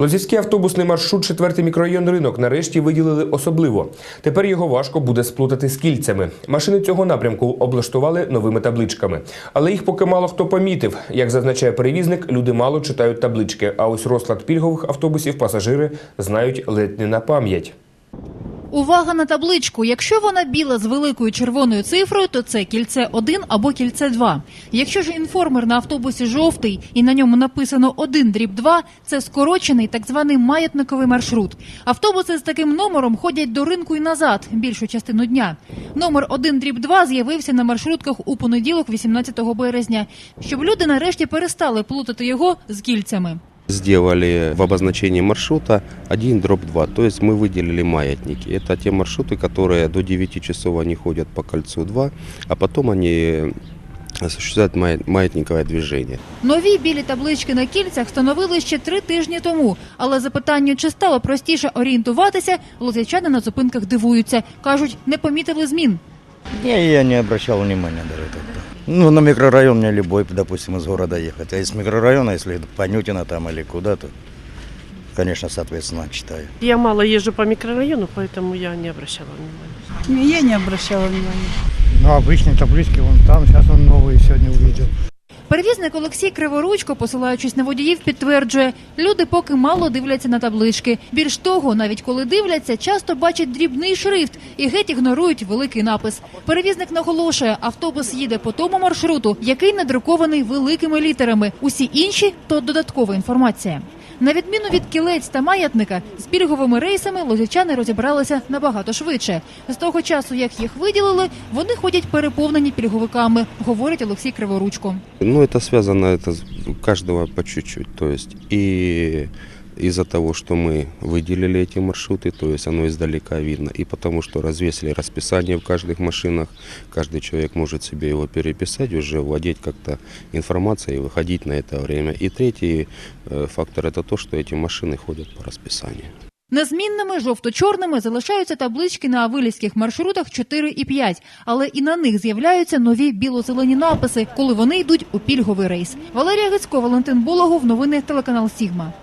Лозівський автобусний маршрут четвертий мікрорайон ринок нарешті виділили особливо. Тепер його важко буде сплутати з кільцями. Машини цього напрямку облаштували новими табличками. Але їх поки мало хто помітив. Як зазначає перевізник, люди мало читають таблички. А ось розклад пільгових автобусів пасажири знають ледь не на пам'ять. Увага на табличку. Якщо вона біла з великою червоною цифрою, то це кільце 1 або кільце 2. Якщо ж інформер на автобусі жовтий і на ньому написано 1 дріб 2, це скорочений так званий маятниковий маршрут. Автобуси з таким номером ходять до ринку і назад більшу частину дня. Номер 1 дріб 2 з'явився на маршрутках у понеділок, 18 березня, щоб люди нарешті перестали плутати його з кільцями. Сделали в обозначении маршрута 1 дробь 2, то есть мы выделили маятники. Это те маршруты, которые до 9 часов они ходят по кольцу 2, а потом они осуществляют мая- маятниковое движение. Нові білі таблички на кільцях встановили ще три тижні тому. Але запитанню, чи стало простіше орієнтуватися, лозячани на зупинках дивуються. Кажуть, не помітили змін. Не, я не обращал внимания даже тогда. Ну, на микрорайон мне любой, допустим, из города ехать. А из микрорайона, если по Нютина там или куда-то, конечно, соответственно, читаю. Я мало езжу по микрорайону, поэтому я не обращала внимания. Не, Я не обращала внимания. Ну, обычные таблички вон там, сейчас он новые сегодня увидел. Перевізник Олексій Криворучко, посилаючись на водіїв, підтверджує, люди поки мало дивляться на таблички. Більш того, навіть коли дивляться, часто бачать дрібний шрифт і геть ігнорують великий напис. Перевізник наголошує, автобус їде по тому маршруту, який надрукований великими літерами. Усі інші то додаткова інформація. На відміну від кілець та маятника, з пільговими рейсами лозівчани розібралися набагато швидше. З того часу, як їх виділили, вони ходять переповнені пільговиками, говорить Олексій Криворучко. Ну, це зв'язано это з кожного по чуть-чуть. Тобто и из-за того, что мы выделили эти маршруты, то есть оно издалека видно, и потому что развесили расписание в каждых машинах, каждый человек может себе его переписать, уже владеть как-то информацией и выходить на это время. И третий э, фактор это то, что эти машины ходят по расписанию. Незмінними жовто-чорними залишаються таблички на вилізьких маршрутах 4 і 5, але і на них з'являються нові біло-зелені написи, коли вони йдуть у пільговий рейс. Валерія Гицько, Валентин Болохов, новини телеканал Сігма.